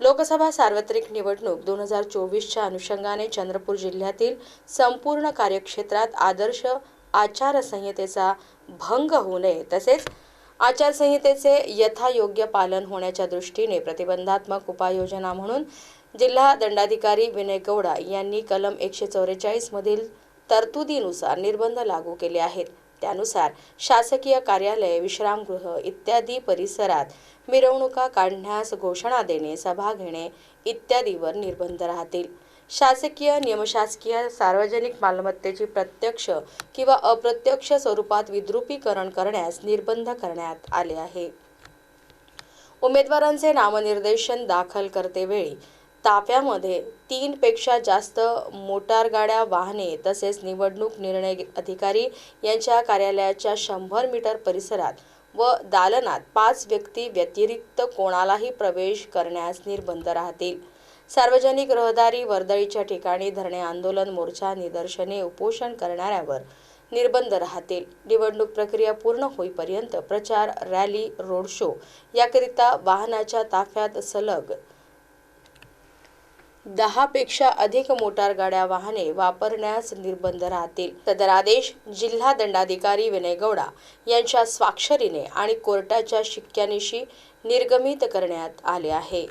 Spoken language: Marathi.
लोकसभा सार्वत्रिक निवडणूक दोन हजार चोवीसच्या अनुषंगाने चंद्रपूर जिल्ह्यातील संपूर्ण कार्यक्षेत्रात आदर्श आचारसंहितेचा भंग होऊ नये. तसेच आचारसंहितेचे यथायोग्य पालन होण्याच्या दृष्टीने प्रतिबंधात्मक उपाययोजना म्हणून जिल्हा दंडाधिकारी विनय गौडा यांनी कलम एकशे चौवेचाळीसमधील तरतुदीनुसार निर्बंध लागू केले आहेत. त्यानुसार शासकीय कार्यालय विश्रामगृह इत्यादी परिसरात मिरवणुका काढण्यास घोषणा देणे सभा घेणे इत्यादीवर निर्बंध राहतील. शासकीय नियमशासकीय सार्वजनिक मालमत्तेची प्रत्यक्ष किंवा अप्रत्यक्ष स्वरूपात विद्रुपीकरण करण्यास निर्बंध करण्यात आले आहे. उमेदवारांचे नामनिर्देशन दाखल करतेवेळी ताफ्यामध्ये तीनपेक्षा जास्त मोटारगाड्या वाहने तसेच निवडणूक निर्णय अधिकारी यांच्या कार्यालयाच्या शंभर मीटर परिसरात व दालनात पाच व्यक्ती व्यतिरिक्त कोणालाही प्रवेश करण्यास निर्बंध राहतील. सार्वजनिक रहदारी वर्दळीच्या ठिकाणी धरणे आंदोलन मोर्चा निदर्शने उपोषण करणाऱ्यावर निर्बंध राहतील. निवडणूक प्रक्रिया पूर्ण होईपर्यंत प्रचार रॅली रोड शो याकरिता वाहनाच्या ताफ्यात सलग दहापेक्षा अधिक मोटारगाड्या वाहने वापरण्यास निर्बंध राहतील. सदर आदेश जिल्हा दंडाधिकारी विनय गौडा यांच्या स्वाक्षरीने आणि कोर्टाच्या शिक्क्यानिशी निर्गमित करण्यात आले आहे.